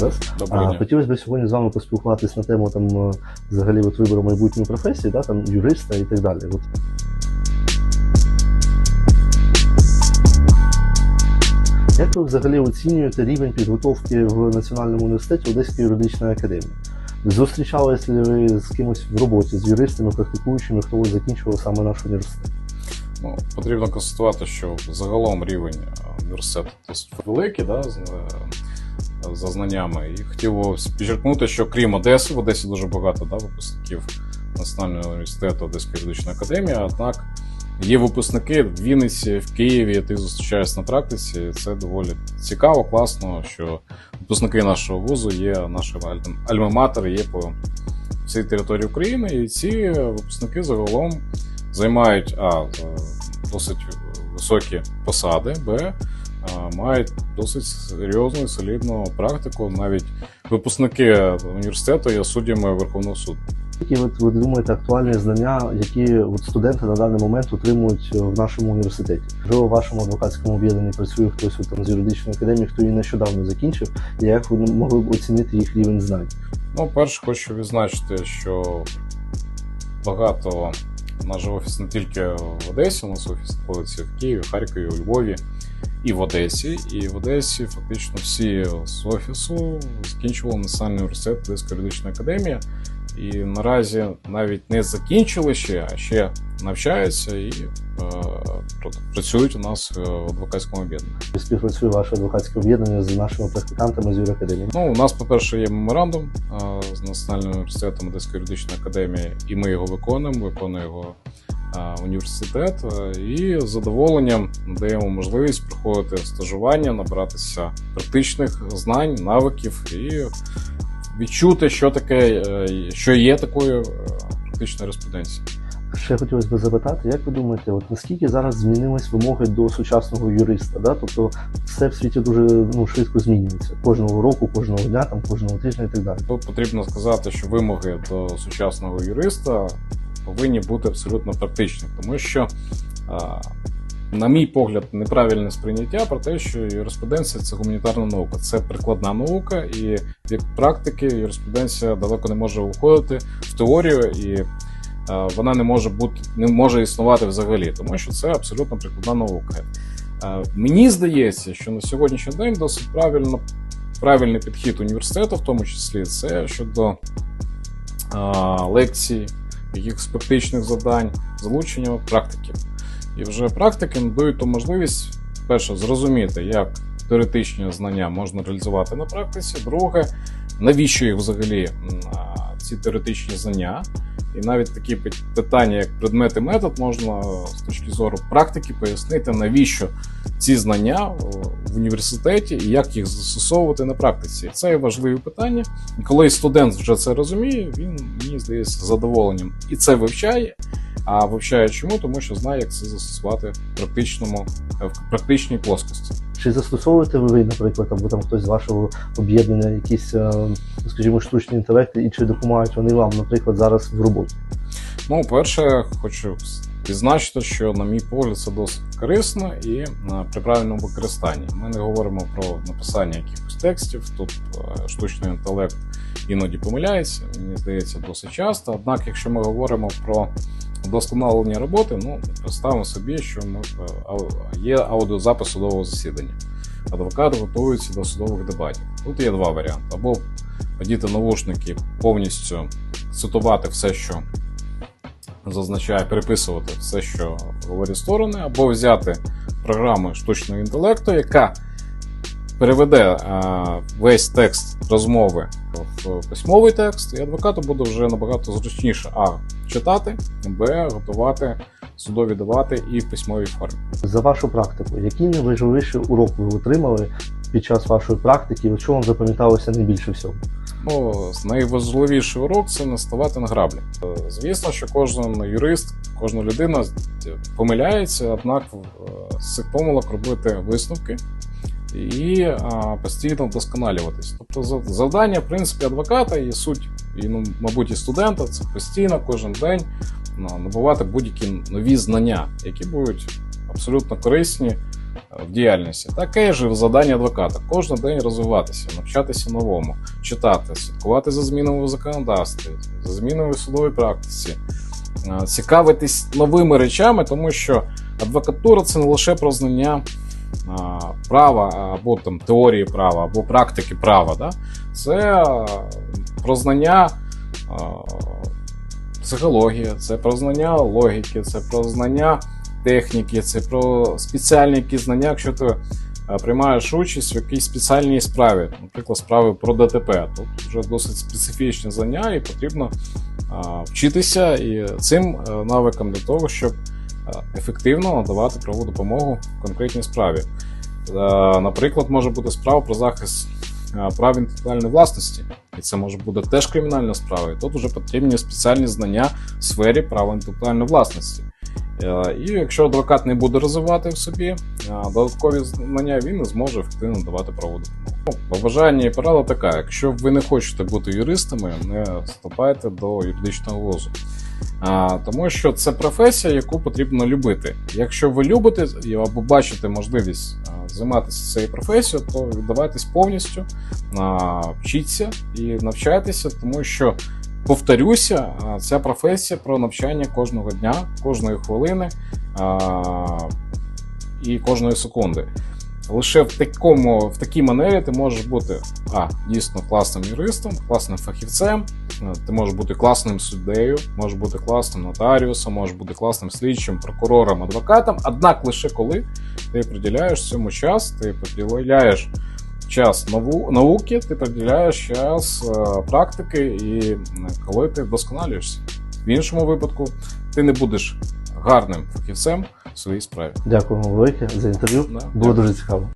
раз. Доброго дня. хотілося б сьогодні з вами поспілкуватись на тему там е, взагалі от вибору майбутньої професії, да, там юриста і так далі. От. Як ви взагалі оцінюєте рівень підготовки в Національному університеті Одеської юридичної академії? Зустрічалися ли ви з кимось в роботі, з юристами, практикуючими, хто закінчував саме наш університет? Ну, потрібно констатувати, що загалом рівень е, університету досить великий, да, е, за знаннями. І хотів підчеркнути, що крім Одеси, в Одесі дуже багато да, випускників Національного університету Одеської юридичної академії, однак є випускники в Вінниці, в Києві, ти зустрічаєшся на практиці. Це доволі цікаво, класно, що випускники нашого вузу є нашими альма-матер, є по всій території України, і ці випускники загалом займають а, е, досить високі посади, б, мають досить серйозну і солідну практику. Навіть випускники університету є суддями Верховного суду. Які от, ви думаєте актуальні знання, які от студенти на даний момент отримують е, в нашому університеті? Можливо, в вашому адвокатському об'єднанні працює хтось от, там, з юридичної академії, хто її нещодавно закінчив, і як ви могли б оцінити їх рівень знань? Ну, перше, хочу відзначити, що багато наш офіс не тільки в Одесі, у нас офіс знаходиться в Києві, Харкові, у Львові і в Одесі. І в Одесі фактично всі з офісу закінчували Національний університет Одеська юридична академія. І наразі навіть не закінчили ще, а ще навчаються і е, працюють у нас е, в адвокатському об'єднанні. Співпрацює ваше адвокатське об'єднання з нашими практикантами з юракадемії. Ну, у нас, по-перше, є меморандум а, з Національним університетом Одеської юридичної академії, і ми його виконуємо, виконує його університет. І з задоволенням надаємо можливість проходити стажування, набратися практичних знань, навиків і відчути, що таке, е, що є такою е, практичною респонденцією. Ще хотілося б запитати, як ви думаєте, от наскільки зараз змінились вимоги до сучасного юриста? Да? Тобто все в світі дуже ну, швидко змінюється. Кожного року, кожного дня, там, кожного тижня і так далі. Тут потрібно сказати, що вимоги до сучасного юриста повинні бути абсолютно практичні, тому що, на мій погляд, неправильне сприйняття про те, що юриспруденція це гуманітарна наука, це прикладна наука, і від практики юриспруденція далеко не може виходити в теорію і. Вона не може бути, не може існувати взагалі, тому що це абсолютно прикладна наука. Мені здається, що на сьогоднішній день досить правильно правильний підхід університету, в тому числі, це щодо лекцій, якихось практичних завдань, залучення практиків. І вже практики надають ту можливість, перше, зрозуміти, як теоретичні знання можна реалізувати на практиці. Друге, навіщо їх взагалі ці теоретичні знання. І навіть такі питання, як предмет і метод, можна з точки зору практики пояснити, навіщо ці знання в університеті і як їх застосовувати на практиці. Це є важливі питання. І коли студент вже це розуміє, він здається з задоволенням і це вивчає. А вивчає чому? Тому що знає, як це застосувати в практичному в практичній плоскості. Чи застосовуєте ви, наприклад, або там хтось з вашого об'єднання якісь, е, скажімо, штучні інтелекти, і чи допомагають вони вам, наприклад, зараз в роботі? Ну, перше, хочу відзначити, що, на мій погляд, це досить корисно і е, при правильному використанні. Ми не говоримо про написання якихось текстів. Тут е, штучний інтелект іноді помиляється, мені здається, досить часто. Однак, якщо ми говоримо про вдосконалення роботи, ну представимо собі, що ми е, є аудіозапис судового засідання. Адвокат готується до судових дебатів. Тут є два варіанти: або одіти навушники, повністю цитувати все, що зазначає переписувати все, що говорять сторони, або взяти програму штучного інтелекту, яка переведе е, весь текст розмови в письмовий текст, і адвокату буде вже набагато зручніше а читати, б готувати судові давати і в письмовій формі. За вашу практику, який найважливіший урок ви отримали під час вашої практики, і що вам запам'яталося найбільше всього? Ну, найважливіший урок це не ставати на граблі. Е, Звісно, що кожен юрист, кожна людина помиляється, однак е, з цих помилок робити висновки і постійно вдосконалюватись. Тобто завдання, в принципі, адвоката і суть, і, ну, мабуть, і студента це постійно кожен день набувати будь-які нові знання, які будуть абсолютно корисні в діяльності. Таке ж і завдання адвоката. Кожен день розвиватися, навчатися новому, читати, слідкувати за змінами в законодавстві, за змінами в судовій практиці, е, цікавитись новими речами, тому що адвокатура це не лише про знання права або там теорії права, або практики права. Да? Це е, про знання а, психології, це про знання логіки, це про знання техніки, це про спеціальні якісь знання, якщо ти е, приймаєш участь в якійсь спеціальній справі, наприклад, справи про ДТП. Тут вже досить специфічні знання, і потрібно вчитися і цим е, навикам для того, щоб е, ефективно надавати правову допомогу в конкретній справі. Е, Наприклад, може бути справа про захист е, прав інтелектуальної власності, і це може бути теж кримінальна справа. І тут вже потрібні спеціальні знання в сфері права інтелектуальної власності. Е, І якщо адвокат не буде розвивати в собі е, додаткові знання, він не зможе ефективно давати правову допомогу. Ну, Побажання і порада така: якщо ви не хочете бути юристами, не вступайте до юридичного вузу. А, тому що це професія, яку потрібно любити. Якщо ви любите або бачите можливість а, займатися цією професією, то віддавайтесь повністю, а, вчіться і навчайтеся, тому що. Повторюся, ця професія про навчання кожного дня, кожної хвилини і кожної секунди. Лише в такому, в такій манері ти можеш бути а, дійсно класним юристом, класним фахівцем, ти можеш бути класним суддею, можеш бути класним нотаріусом, можеш бути класним слідчим, прокурором, адвокатом. Однак лише коли ти приділяєш цьому час, ти приділяєш час науки, ти приділяєш час е, практики, і е, коли ти вдосконалюєшся. В іншому випадку ти не будеш гарним фахівцем в своїй справі. Дякуємо велике за інтерв'ю. Да, Було дякую. дуже цікаво.